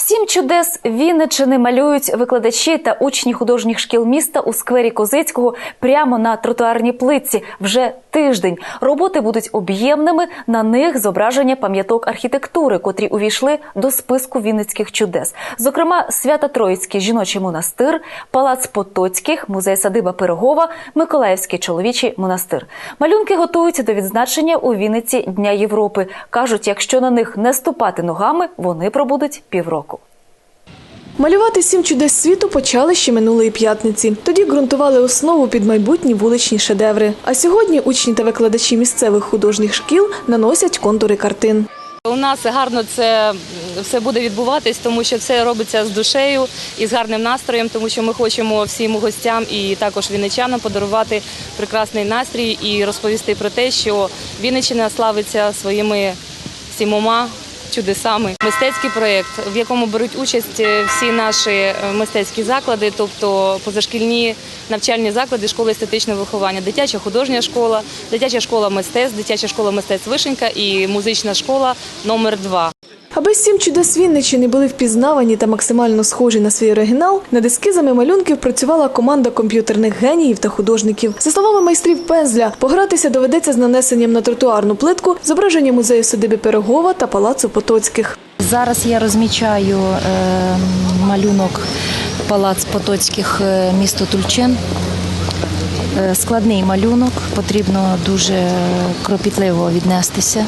Сім чудес Вінничини малюють викладачі та учні художніх шкіл міста у сквері Козицького прямо на тротуарній плитці. Вже тиждень. Роботи будуть об'ємними. На них зображення пам'яток архітектури, котрі увійшли до списку вінницьких чудес. Зокрема, Свято-Троїцький жіночий монастир, Палац Потоцьких, музей садиба Пирогова, Миколаївський чоловічий монастир. Малюнки готують до відзначення у Вінниці Дня Європи. кажуть, якщо на них не ступати ногами, вони пробудуть півроку. Малювати сім чудес світу почали ще минулої п'ятниці. Тоді ґрунтували основу під майбутні вуличні шедеври. А сьогодні учні та викладачі місцевих художніх шкіл наносять контури картин. У нас гарно це все буде відбуватись, тому що це робиться з душею і з гарним настроєм, тому що ми хочемо всім гостям і також вінничанам подарувати прекрасний настрій і розповісти про те, що Вінниччина славиться своїми сімома чудесами. Мистецький проєкт, в якому беруть участь е, всі наші е, мистецькі заклади, тобто позашкільні навчальні заклади школи естетичного виховання, дитяча художня школа, дитяча школа мистецтв, дитяча школа мистецтв Вишенька і музична школа номер 2 Аби сім чудес Вінничини були впізнавані та максимально схожі на свій оригінал, над ескізами малюнків працювала команда комп'ютерних геніїв та художників. За словами майстрів пензля, погратися доведеться з нанесенням на тротуарну плитку зображення музею садиби Пирогова та палацу Потоцьких. Зараз я розмічаю е, малюнок Палац Потоцьких е, місто Тульчин. Е, Складний малюнок, потрібно дуже кропітливо віднестися.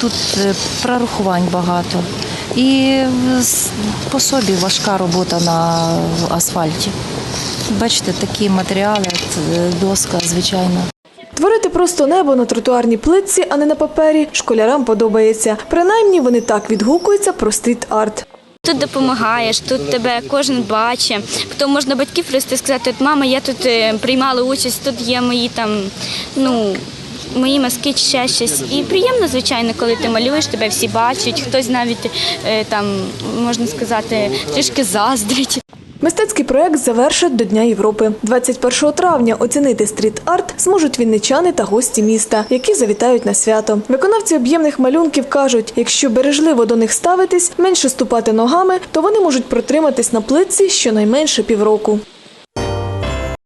Тут е, прорахувань багато. І по собі важка робота на асфальті. Бачите, такі матеріали, доска, звичайно. Творити просто небо на тротуарній плитці, а не на папері, школярам подобається. Принаймні вони так відгукуються про стріт-арт. Тут допомагаєш, тут тебе кожен бачить. Потім можна батьків просто сказати, от мама, я тут е, приймала участь, тут є мої там, ну. Мої маски чи ще щось. І приємно, звичайно, коли ти малюєш, тебе всі бачать, хтось навіть е, там, можна сказати, трішки заздрить. Мистецький проект завершать до Дня Європи. 21 травня оцінити стріт-арт зможуть вінничани та гості міста, які завітають на свято. Виконавці об'ємних малюнків кажуть, якщо бережливо до них ставитись, менше ступати ногами, то вони можуть протриматись на плитці щонайменше півроку.